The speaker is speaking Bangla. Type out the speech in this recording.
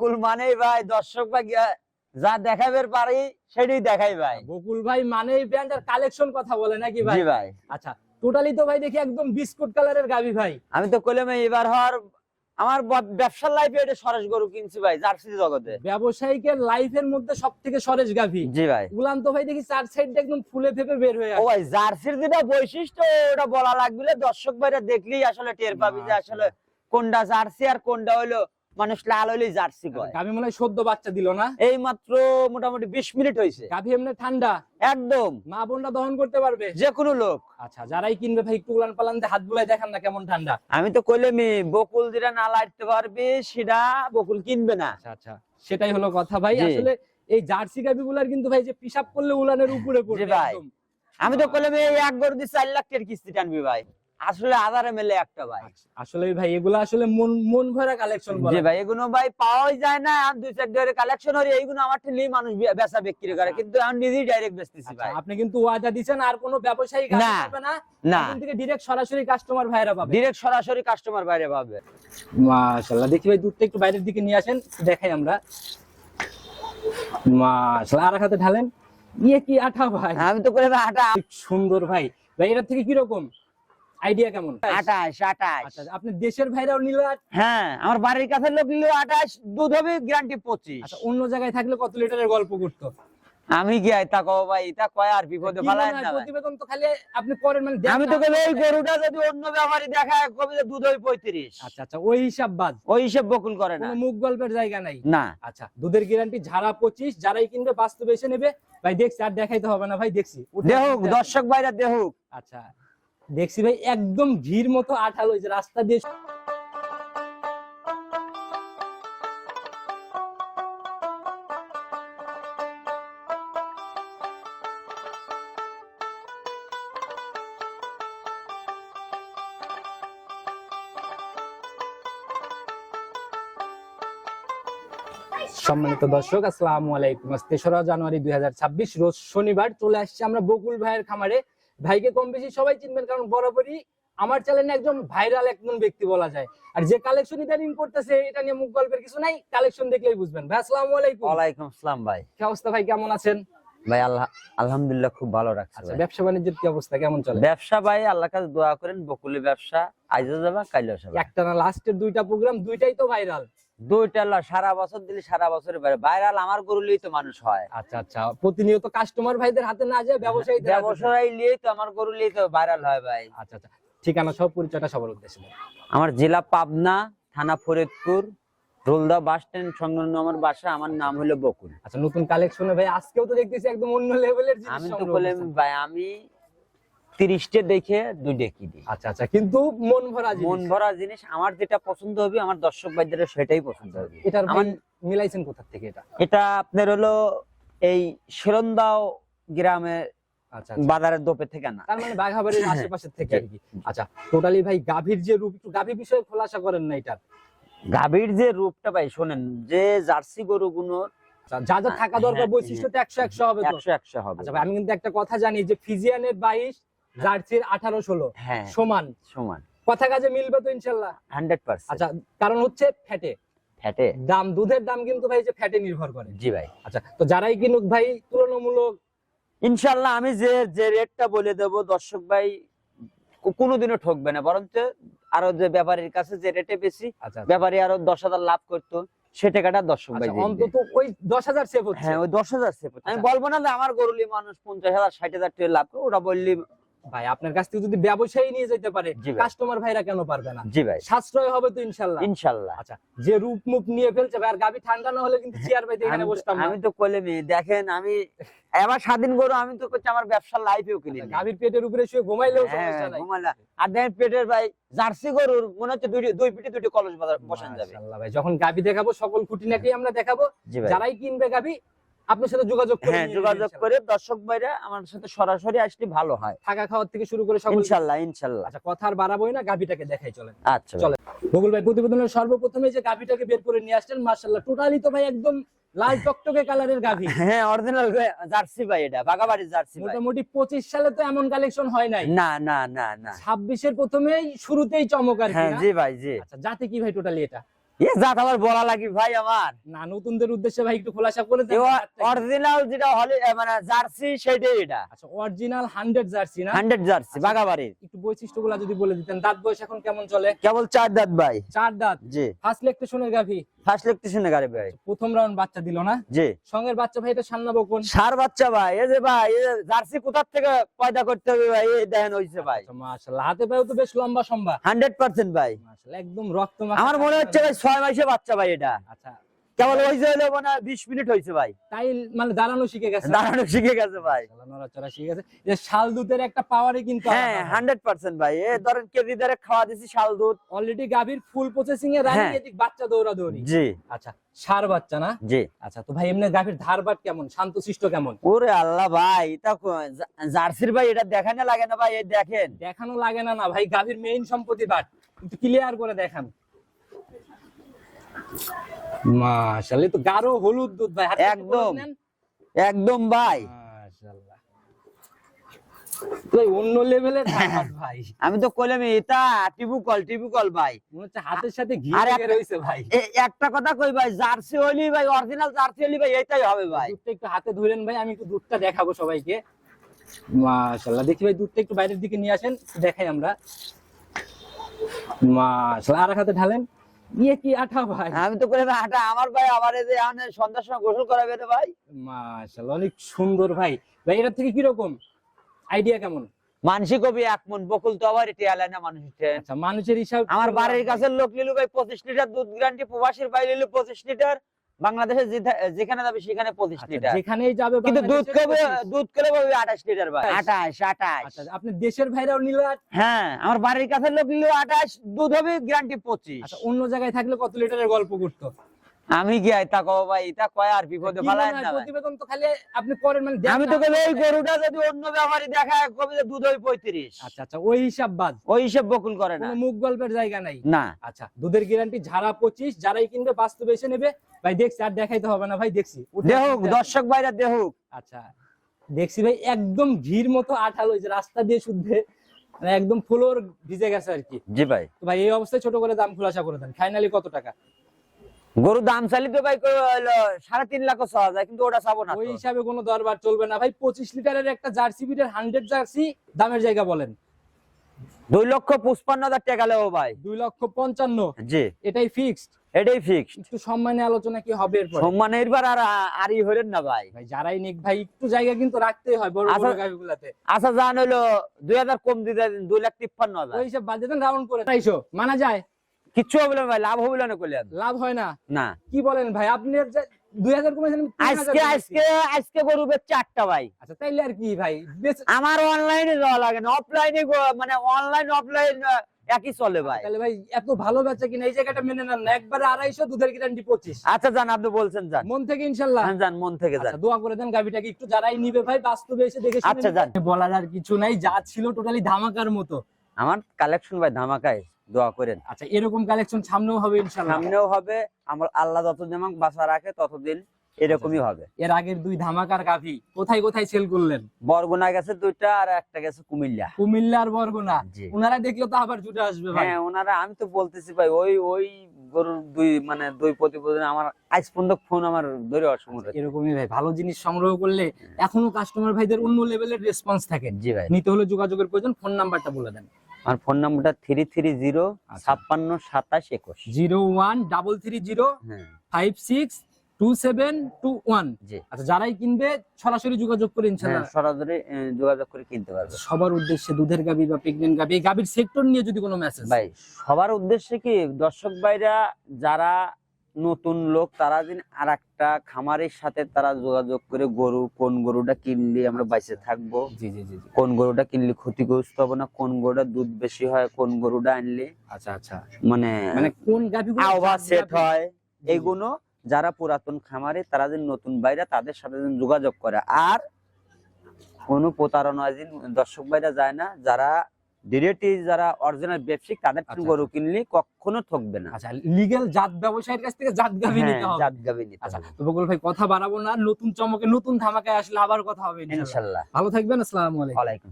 বকুল মানেই ভাই দর্শক ভাই যা দেখাবের পারি সেটাই দেখাই ভাই। বকুল ভাই মানে ব্র্যান্ডের কালেকশন কথা বলে নাকি ভাই? ভাই। আচ্ছা টোটালি তো ভাই দেখি একদম বিস্কুট কালারের গাবি ভাই। আমি তো কইলাম এবার হওয়ার আমার ব্যবসার লাইফে এটা সরেশ গরু কিনছি ভাই জার্সি জগতে। ব্যবসায়িকের লাইফের মধ্যে সব থেকে সরেশ গাভি। জি ভাই। উলান তো ভাই দেখি চার সাইড একদম ফুলে ফেপে বের হয়ে ও ভাই জার্সির যেটা বৈশিষ্ট্য ওটা বলা লাগবে দর্শক ভাইরা দেখলেই আসলে টের পাবি যে আসলে কোনটা জার্সি আর কোনটা হইল মানুষ লাল হইলেই জার্সি কয়। গাভি মনে হয় সদ্য বাচ্চা দিল না? এই মাত্র মোটামুটি বিশ মিনিট হয়েছে গাভি এমনি ঠান্ডা? একদম। মা বোনরা দহন করতে পারবে? যে কোনো লোক। আচ্ছা যারাই কিনবে ভাই একটু উলান পালান হাত বুলাই দেখান না কেমন ঠান্ডা। আমি তো কইলামই বকুল যেটা না লাইতে পারবে সেটা বকুল কিনবে না। আচ্ছা আচ্ছা সেটাই হলো কথা ভাই। আসলে এই জার্সি গাভি গুলার কিন্তু ভাই যে পিসাব করলে উলানের উপরে পড়বে ভাই। আমি তো কইলাম এই এক গরু দিয়ে চার লাখ টাকার কিস্তি টানবি ভাই। আসলে আধারে মেলে একটা ভাই। আসলে ভাই এগুলো আসলে মন মন ভরা কালেকশন জি ভাই এগুলো ভাই পাওয়াই যায় না। আর দুই চার ধরে কালেকশন হরে এইগুলো আমার থেকে মানুষ বেচা বিক্রি করে। কিন্তু আমি নিজেই ডাইরেক্ট বেচতেছি ভাই। আপনি কিন্তু ওয়াদা দিচ্ছেন আর কোনো ব্যবসায়ী গাভি না, না। না। থেকে ডিরেক্ট সরাসরি কাস্টমার ভাইরা পাবে। ডিরেক্ট সরাসরি কাস্টমার বাইরে পাবে। মাশাআল্লাহ দেখি ভাই দুধটা একটু বাইরের দিকে নিয়ে আসেন দেখাই আমরা। মাশাআল্লাহ আর হাতে ঢালেন। ইয়ে কি আঠা ভাই? আমি তো করে আটা সুন্দর ভাই। ভাই এটার থেকে কি রকম আইডিয়া কেমন? আটাশ আটাশ আচ্ছা আপনি দেশের ভাইরাও নিল হ্যাঁ আমার বাড়ির কাছে লোক নিল আটাশ দুধ হবে গ্যারান্টি আচ্ছা অন্য জায়গায় থাকলে কত লিটারের গল্প করতো? আমি কি আই তা কও ভাই তা কয় আর বিপদে ফালায় না প্রতিবেদন তো খালি আপনি করেন মানে আমি তো এই গরুটা যদি অন্য ব্যাপারী দেখায় কবি যে দুধ হবে পঁয়ত্রিশ। আচ্ছা আচ্ছা ওই হিসাব বাদ। ওই হিসেব বকুল করে না। মুখ গল্পের জায়গা নাই। না। আচ্ছা দুধের গ্যারান্টি ঝাড়া পঁচিশ যারাই কিনবে বাস্তবে এসে নেবে। ভাই দেখছি আর দেখাইতে হবে না ভাই দেখছি। দেহুক দর্শক ভাইরা দেহুক। আচ্ছা দেখছি ভাই, একদম ঘির মতো আঠালো যে রাস্তা দিয়ে সম্মানিত দর্শক, আসসালামু আলাইকুম। তেসরা জানুয়ারি দুই হাজার ছাব্বিশ, রোজ শনিবার চলে আসছে আমরা বকুল ভাইয়ের খামারে। ভাইকে কম বেশি সবাই চিনবেন কারণ বরাবরই আমার চ্যানেলে একজন ভাইরাল একজন ব্যক্তি বলা যায়। আর যে কালেকশন ইদানিং করতেছে এটা নিয়ে মুখ গল্পের কিছু নাই কালেকশন দেখলেই বুঝবেন। ভাই আসসালামু আলাইকুম। ওয়ালাইকুম আসসালাম ভাই। কি অবস্থা ভাই কেমন আছেন? ভাই আল্লাহ আলহামদুলিল্লাহ খুব ভালো রাখছে আচ্ছা। ব্যবসা বাণিজ্যের কি অবস্থা কেমন চলে? ব্যবসা ভাই আল্লাহ কাছে দোয়া করেন বকুলি ব্যবসা আইজো যাবা কাইলো যাবা। একটা না লাস্টের দুইটা প্রোগ্রাম দুইটাই তো ভাইরাল দুইটা সারা বছর দিলে সারা বছর ভাইরাল আমার গরু লিয়েই তো মানুষ হয়। আচ্ছা আচ্ছা। প্রতিনিয়ত কাস্টমার ভাইদের হাতে না যায় ব্যবসায়ীদের ব্যবসায়ী লিয়েই তো আমার গরু লিয়েই তো ভাইরাল হয় ভাই। আচ্ছা আচ্ছা। ঠিকানা সব পরিচয়টা সবার উদ্দেশ্যে আমার জেলা পাবনা থানা ফরিদপুর রোলদা বাস স্ট্যান্ড সংলগ্ন আমার বাসা। আমার নাম হলো বকুল। আচ্ছা নতুন কালেকশনে ভাই আজকেও তো দেখতেছি একদম অন্য লেভেলের জিনিস আমি তো বললাম ভাই আমি তিরিশটে দেখে দুই ডেকি দিই? আচ্ছা আচ্ছা কিন্তু মন ভরা মন ভরা জিনিস আমার যেটা পছন্দ হবে আমার দর্শক ভাইদের সেটাই পছন্দ হবে। এটা আমার মিলাইছেন কোথা থেকে এটা? এটা আপনার হলো এই সেরন্দাও গ্রামে আচ্ছা বাজারের দোপে থেকে না। তার মানে বাঘাবাড়ির আশেপাশে থেকে আর কি। আচ্ছা টোটালি ভাই গাভীর যে রূপ একটু গাভী বিষয়ে খোলাসা করেন না এটা গাভীর যে রূপটা ভাই শোনেন যে জার্সি গরুগুলোর আচ্ছা, যা যা থাকা দরকার হ্যাঁ, বৈশিষ্ট্য তো একশো একশো হবে একশো একশো হবে। আচ্ছা ভাই আমি কিন্তু একটা কথা জানি যে ফিজিয়ানের বাইশ জার্সির আঠারো ষোলো। হ্যাঁ। সমান। সমান। কথা কাজে মিলবে তো ইনশাল্লাহ। Hundred percent. আচ্ছা কারণ হচ্ছে ফ্যাটে। ফ্যাটে। দাম দুধের দাম কিন্তু ভাই যে ফ্যাটে নির্ভর করে। জি ভাই। আচ্ছা তো যারাই কিনুক ভাই তুলনামূলক ইনশাল্লাহ আমি যে যে রেটটা বলে দেব দর্শক ভাই কোনোদিনও ঠকবে না। বরঞ্চ আরও যে ব্যাপারীর কাছে যে রেটে বেশি আচ্ছা ব্যাপারী আরও দশ হাজার লাভ করতো সে টাকাটা দর্শক ভাই আচ্ছা। অন্তত ওই দশ হাজার সেভ হচ্ছে। হ্যাঁ ওই দশ হাজার সে আমি আচ্ছা। বলব না যে আমার গরুলি মানুষ পঞ্চাশ হাজার ষাট হাজার টাকা লাভ করে ওটা বললি ভাই আপনার কাছ থেকে যদি ব্যবসায়ী নিয়ে যেতে পারে কাস্টমার ভাইরা কেন পারবে না? জি ভাই। সাশ্রয় হবে তো ইনশাল্লাহ। ইনশাল্লাহ। আচ্ছা যে রূপ মুখ নিয়ে ফেলছে ভাই আর গাবি ঠান্ডা না হলে কিন্তু চেয়ার পাইতে এখানে বসতাম আমি তো কলেমি দেখেন আমি এবার স্বাধীন গরু আমি তো করছি আমার ব্যবসার লাইফেও কিনি গাভীর পেটের উপরে শুয়ে ঘুমাইলেও হ্যাঁ, সমস্যা নাই আর দেখেন পেটের ভাই জার্সি গরুর মনে হচ্ছে দুই দুই পিঠে দুটি কলস বাজার- বসান যাবে। মাশাআল্লাহ ভাই যখন গাভী দেখাবো সকল খুঁটিনাটি আমরা দেখাবো। ভাই। যারাই কিনবে গাভী আপনার সাথে যোগাযোগ হ্যাঁ যোগাযোগ করে দর্শক ভাইরা আমার সাথে সরাসরি আসলে ভালো হয়। থাকা খাওয়ার থেকে শুরু করে সকল ইনশাল্লাহ ইনশাল্লাহ। আচ্ছা কথা আর বাড়াবোই না গাভীটাকে দেখাই চলেন। আচ্ছা চলে। বকুল ভাই প্রতিবেদনের সর্বপ্রথমে যে গাভীটাকে বের করে নিয়ে আসলেন মার্শাল্লাহ টোটালি তো ভাই একদম লাল টকটকে কালারের গাভী। হ্যাঁ অরিজিনাল জার্সি ভাই এটা বাগাবাড়ির জার্সি মোটামুটি পঁচিশ সালে তো এমন কালেকশন হয় নাই। না না না না। ছাব্বিশের প্রথমেই শুরুতেই চমক আর হ্যাঁ জি ভাই জি। আচ্ছা জাতে কি ভাই টোটালি এটা? এ জাত আবার বলা লাগি ভাই আমার। না নতুনদের উদ্দেশ্যে ভাই একটু খোলাসা করে দেন। অরিজিনাল যেটা হলে মানে জার্সি সেটাই এটা। আচ্ছা অরিজিনাল হান্ড্রেড জার্সি না? হান্ড্রেড জার্সি বাগাবাড়ির একটু বৈশিষ্ট্যগুলো যদি বলে দিতেন। দাঁত বয়স এখন কেমন চলে? কেবল চার দাঁত ভাই। চার দাঁত? জি। ফার্স্ট লেকটেশনের গাভি? ফার্স্ট ইলেকট্রিশিয়ান গাড়ি ভাই। প্রথম রাউন্ড বাচ্চা দিল না? জি। সঙ্গের বাচ্চা ভাই এটা সান্না বকন সার বাচ্চা ভাই এই যে ভাই এই জার্সি কোথার থেকে পয়দা করতে হবে ভাই? এই দেখেন হইছে ভাই। আচ্ছা, মাশাআল্লাহ হাতে পায়েও তো বেশ লম্বা সম্বা হান্ড্রেড পার্সেন্ট ভাই। মাশাআল্লাহ একদম রক্ত আমার মনে হচ্ছে ভাই ছয় মাসে বাচ্চা ভাই এটা। আচ্ছা। কেবল ওই যে হলো মানে বিশ মিনিট হয়েছে ভাই। তাই মানে দাঁড়ানো শিখে গেছে। দাঁড়ানো শিখে গেছে ভাই। নড়াচড়া শিখে গেছে। যে শাল দুধের একটা পাওয়ারই কিন্তু হ্যাঁ হান্ড্রেড পার্সেন্ট ভাই। এ ধরেন কেজি ধরে খাওয়া দিছি শাল দুধ। অলরেডি গাভীর ফুল প্রসেসিং এ রানি হ্যাঁ। এদিক বাচ্চা দৌড়া দৌড়ি জি। আচ্ছা সার বাচ্চা না? জি। আচ্ছা তো ভাই এমনি গাভীর ধারবাট কেমন? শান্তশিষ্ট কেমন? ওরে আল্লাহ ভাই এটা জার্সির ভাই এটা দেখানো লাগে না ভাই এই দেখেন। দেখানো লাগে না না ভাই গাভীর মেইন সম্পত্তি বাট। একটু ক্লিয়ার করে দেখান। মাশাআল্লাহ তো গাঢ় হলুদ দুধ ভাই একদম। একদম ভাই। মাশাআল্লাহ। অন্য লেভেলের ভাই। আমি তো কইলাম এটা টিবু কল টিবু কল ভাই হাতের সাথে ঘি ভাই। একটা কথা কই ভাই জার্সি হলি ভাই অরিজিনাল জার্সি হলি ভাই এটাই হবে ভাই। একটু হাতে ধরেন ভাই আমি একটু দুধটা দেখাবো সবাইকে। মাশাআল্লাহ দেখি ভাই দুধটা একটু বাইরের দিকে নিয়ে আসেন দেখাই আমরা। মাশাআল্লাহ আর হাতে ঢালেন। ইয়ে কি আঠা ভাই? আমি তো কইলাম আটা আমার ভাই আমার এই যে সন্ধ্যার সময় গোসল করাবে রে ভাই। মাশাআল্লাহ অনেক সুন্দর ভাই। ভাই এটা থেকে কি রকম আইডিয়া কেমন? মানসি কবি এক মন বকুল তো আবার এটি আলাদা মানুষ আচ্ছা মানুষের হিসাব আমার বাড়ির কাছে লোক নিলু ভাই পঁচিশ লিটার দুধ গ্যারান্টি প্রবাসীর ভাই নিল পঁচিশ লিটার। বাংলাদেশে যেখানে যাবে সেখানে পঁচিশ আচ্ছা, লিটার। যেখানেই যাবে কিন্তু দুধ খাবে কবে দুধ করে পাবে আঠাশ লিটার ভাই। আঠাশ। আঠাশ আঠাশ। আচ্ছা আপনি দেশের ভাইরাও নিল হ্যাঁ আমার বাড়ির কাছে লোক নিল আঠাশ দুধ হবে গ্যারান্টি পঁচিশ। আচ্ছা অন্য জায়গায় থাকলে কত লিটারের গল্প করতো? আমি কি তা কব ভাই এটা কয় আর বিপদে ফেলায় না। প্রতিবেদন তো খালি আপনি করেন মানে আমি তো কইলে এই গরুটা যদি অন্য ব্যাপারী দেখায় কবি যে দুধ হবে পঁয়ত্রিশ। আচ্ছা আচ্ছা ওই হিসাব বাদ। ওই হিসাব বকুল করে না। মুখ গল্পের জায়গা নাই। না। আচ্ছা দুধের গ্যারান্টি ঝাড়া পঁচিশ যারাই কিনবে বাস্তবে এসে নেবে। ভাই দেখছি আর দেখাইতে হবে না ভাই দেখছি। আসুন, দর্শক ভাইরা দেহুক আচ্ছা দেখছি ভাই একদম ঘির মতো আঠালো ওই যে রাস্তা দিয়ে শুদ্ধে মানে একদম ফ্লোর ভিজে গেছে আর কি। জি ভাই। তো ভাই এই অবস্থায় ছোট করে দাম খোলাসা করে দেন। ফাইনালি কত টাকা? গরু দাম চালি তো ভাই সাড়ে তিন লাখ চাওয়া যায় কিন্তু ওটা চাবো না ওই হিসাবে কোনো দরবার চলবে না। ভাই পঁচিশ লিটারের একটা জার্সি বিটের হান্ড্রেড জার্সি দামের জায়গা বলেন। দুই লক্ষ পঁচপান্ন হাজার টাকা লেও ভাই। দুই লক্ষ পঞ্চান্ন। জি। এটাই ফিক্সড এটাই ফিক্সড একটু সম্মানে আলোচনা কি হবে এরপর? সম্মান এবার আর আরই হইলেন না ভাই। ভাই যারাই নিক ভাই একটু জায়গা কিন্তু রাখতেই হয় বড় বড় আচ্ছা। গাড়িগুলাতে আচ্ছা জান দুই হাজার কম দিতে দিন, দুই লাখ তিপ্পান্ন হাজার। ওই হিসাব বাদ দেন রাউন্ড করে তাইশো মানা যায়? কিচ্ছু হবে না ভাই লাভ হবে না কইলেন লাভ হয় না? না। কি বলেন ভাই আপনি দুই হাজার কমেছেন আজকে আজকে আজকে গরু বেচছে আটটা ভাই। আচ্ছা তাইলে আর কি ভাই আমার অনলাইনে যাওয়া লাগে না অফলাইনে মানে অনলাইন অফলাইন একই চলে ভাই। তাহলে ভাই এত ভালো বেচা কিনা এই জায়গাটা মেনে নেন না। একবারে আড়াইশো দুধের গ্যারান্টি পঁচিশ। আচ্ছা জান আপনি বলছেন জান মন থেকে ইনশাল্লাহ। হ্যাঁ, মন থেকে যান। আচ্ছা, দোয়া করে দেন গাভিটাকে একটু যারাই নিবে ভাই বাস্তবে এসে দেখে আচ্ছা। বলার আর কিছু নাই যা ছিল টোটালি ধামাকার মতো। আমার কালেকশন ভাই ধামাকায় দোয়া করেন। আচ্ছা এরকম কালেকশন সামনেও হবে ইনশাল্লাহ সামনেও হবে আমার আল্লাহ যতদিন আমাকে বাঁচা রাখে ততদিন এরকমই হবে। এর আগের দুই ধামাকার গাভি কোথায় কোথায় সেল করলেন? বরগুনা গেছে দুইটা আর একটা গেছে কুমিল্লা। কুমিল্লা আর বরগুনা। ওনারা দেখলে তো আবার ছুটে আসবে হ্যাঁ ওনারা আমি তো বলতেছি ভাই ওই ওই গরুর দুই মানে দুই প্রতিবেদন আমার আজ পর্যন্ত ফোন আমার ধরে অসময় এরকমই ভাই ভালো জিনিস সংগ্রহ করলে এখনও কাস্টমার ভাইদের অন্য লেভেলের রেসপন্স থাকে। জি ভাই। নিতে হলে যোগাযোগের প্রয়োজন ফোন নাম্বারটা বলে দেন। আমার ফোন নাম্বারটা থ্রি থ্রি জিরো আচ্ছা। ছাপ্পান্ন সাতাশ একুশ। Zero one double three zero হ্যাঁ। Five six two seven two one. আচ্ছা যারাই কিনবে সরাসরি যোগাযোগ করে হ্যাঁ ইনশাল্লাহ সরাসরি যোগাযোগ করে কিনতে পারবে। সবার উদ্দেশ্যে দুধের গাবি বা প্রেগনেন্ট গাবি গাবির সেক্টর নিয়ে যদি কোনো মেসেজ ভাই সবার উদ্দেশ্যে কি দর্শক ভাইরা যারা নতুন লোক তারা দিন আর একটা খামারের সাথে তারা যোগাযোগ করে গরু কোন গরুটা কিনলে আমরা বাইসে থাকব জি জি জি জি। কোন গরুটা কিনলে ক্ষতিগ্রস্ত হবে না কোন গরুটা দুধ বেশি হয় কোন গরুটা আনলে আচ্ছা আচ্ছা। মানে মানে কোন সেট হয় এইগুলো যারা পুরাতন খামারে তারা যে নতুন বাইরা তাদের সাথে যোগাযোগ করে। আর কোনো প্রতারণা দর্শক বাইরা যায় না যারা ডিরেক্ট যারা অরিজিনাল ব্যবসায়িক তাদের থেকে আচ্ছা, গরু কিনলে কখনো ঠকবে না। আচ্ছা লিগেল জাত ব্যবসায়ীর কাছ থেকে জাত গাবি নিতে হ্যাঁ, হবে। জাত গাভী নিতে আচ্ছা তো বকুল ভাই কথা বাড়াবো না নতুন চমকে নতুন ধামাকায় আসলে আবার কথা হবে ভালো থাকবেন আসসালামু আলাইকুম। ওয়ালাইকুম